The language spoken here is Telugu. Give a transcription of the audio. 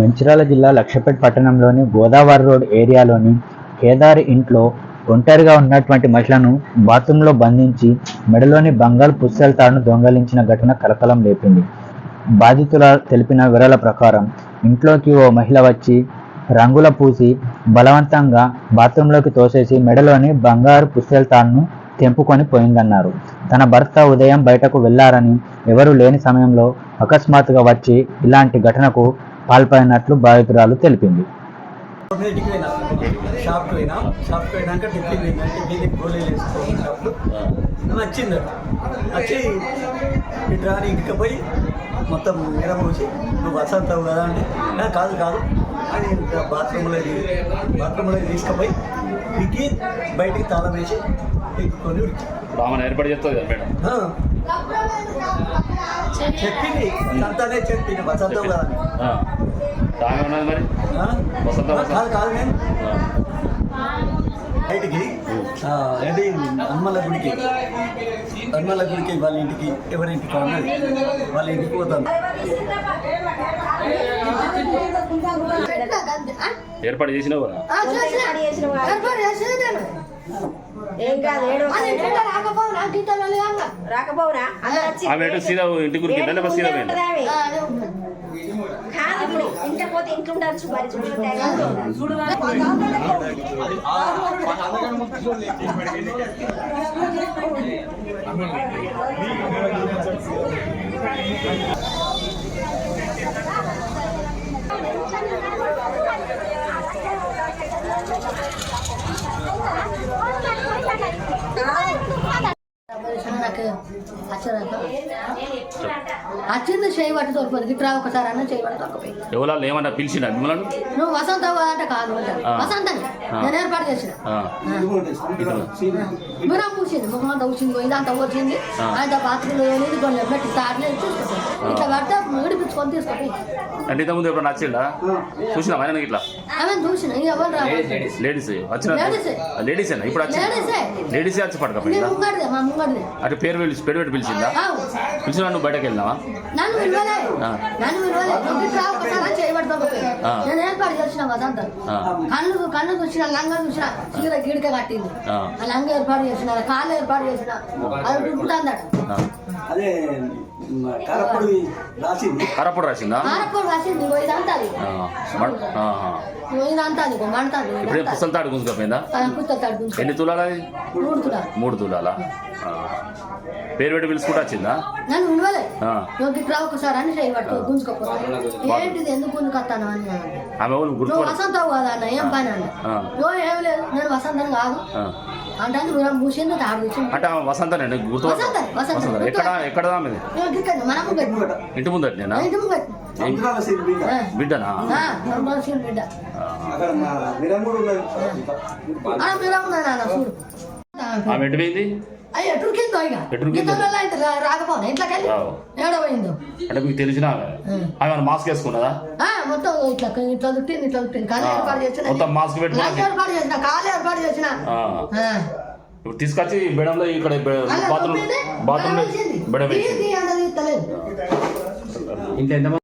మంచిర్యాల జిల్లా లక్షపేట్ పట్టణంలోని గోదావరి రోడ్ ఏరియాలోని కేదారి ఇంట్లో ఒంటరిగా ఉన్నటువంటి మహిళను బాత్రూంలో బంధించి మెడలోని బంగారు పుస్తెల తాడును దొంగలించిన ఘటన కలకలం లేపింది. బాధితుల తెలిపిన వివరాల ప్రకారం ఇంట్లోకి ఓ మహిళ వచ్చి రంగుల పూసి బలవంతంగా బాత్రూంలోకి తోసేసి మెడలోని బంగారు పుస్తెల తాడును తెంపుకొని పోయిందన్నారు. తన భర్త ఉదయం బయటకు వెళ్ళారని ఎవరూ లేని సమయంలో అకస్మాత్తుగా వచ్చి ఇలాంటి ఘటనకు పాల్పడినట్లు బాధితురాలు తెలిపింది. ఇంటికి పోయినా షాప్కి పోయినా షాప్కి పోయినాక గోళీలు నచ్చింది వచ్చి ఇంటికి పోయి మొత్తం పోసి నువ్వు వసంతావు కదా అంటే "నా, కాదు కాదు. అని ఇంకా బాత్రూంలో బాత్రూంలో తీసుకుపోయి ఇంకి బయటికి తాళం వేసి ఎక్కుకొని ఆమె ఏర్పాటు చెప్తుంది కదా మేడం. చెప్పింది అంతానే చెప్పింది వసంతావు కదా. ఆమె ఉన్నది మరి? ఆ? వసంత వసంత. కాదు కాదు నేను. ఆ. బయటికి ఆ, ఏంటి హనుమల గుడికి. హనుమల గుడికి వాళ్ళ ఇంటికి ఎవరింటికి ఉన్నది వాళ్ళ ఇంటికి పోతాను. ఏర్పాటు చేసినావు ఏం కాదు ఏడు రాకపో రాకపోవునా అందరు వచ్చి ఆమె ఎటు సీదా ఇంటి గురికి లేకపోతే సీదా పోయిందా. కాదు ఇప్పుడు ఇంట్లో పోతే ఇంట్లో ఉండొచ్చు మరి చూసుకుంటే వచ్చింది చేయి పట్టి తోలిపోయింది ఇట్లా ఒకసారి అన్న చేయి పట్టి తొక్కపోయి ఎవరు ఏమన్నా పిలిచిన మిమ్మల్ని? నువ్వు వసంత కాదు ఆ. నేను ఏర్పాటు చేసిన. దూరం పూసింది ముఖం అంతా పూసింది ఇదంతా వచ్చింది ఆ. ఆయన బాత్రూంలో ఏది కొన్ని పెట్టి తాడలేదు ఇట్లా పడితే అంటే ఇంతకుముందు ఎప్పుడు నచ్చిందా చూసినా ఆయన ఇట్లా లేడీస్ వచ్చిన లేడీసే. ఇప్పుడు లేడీసే. వచ్చి ముంగడిదే అంటే పేరు పిలిచి పేరు పెట్టి పిలిచిందా. పిలిచిన నువ్వు బయటకు వెళ్ళినావా. కళ్ళు కళ్ళు చూసిన లంగా చూసిన చీర గీడిక కట్టింది. లంగా ఏర్పాటు చేసిన కాళ్ళు ఏర్పాటు చేసిన అది ఉంటుందట ఆ. అదే మ, కారపొడి రాసింది. కరప్పుడు రాసిందా ఇదంతా అది ఇదంతా అది ఇప్పుడే పుస్తల తాడు గుంజుకపోయిందా ఎన్ని తులాలా అది మూడు తులాలా ఆ. పేరు పెట్టి పిలుచుకుంటూ వచ్చిందా నన్ను ఇట్లా ఒకసారి అని గుంజుకోపోతా ఏంటిది ఎందుకు గుంజుకొస్తాను అని అన్నాడు. ఆమె ఎవరు నువ్వు గుర్తుపడ వసంతవు కదా అన్న ఏం పని అన్న ఏం లేదు నేను వసంతం కాదు. అంటే వసంత, ఎక్కడ ఇంటి ముందట నేనా. బిడ్డనా? ఆమె ఎటు పోయింది? అంటే మీకు తెలిసిన ఆమె. మాస్క్ వేసుకున్నదా? మొత్తం ఇట్లా ఇట్లా చుట్టింది ఇట్లా చుట్టింది కాలు ఏర్పాటు చేసిన. మొత్తం మాస్క్ పెట్టుకుని ఏర్పాటు చేసిన కాలు ఏర్పాటు చేసిన. ఇప్పుడు తీసుకొచ్చి బెడంలో ఇక్కడ బాత్రూమ్ బాత్రూమ్. బెడ ఇంట్లో ఎంతమంది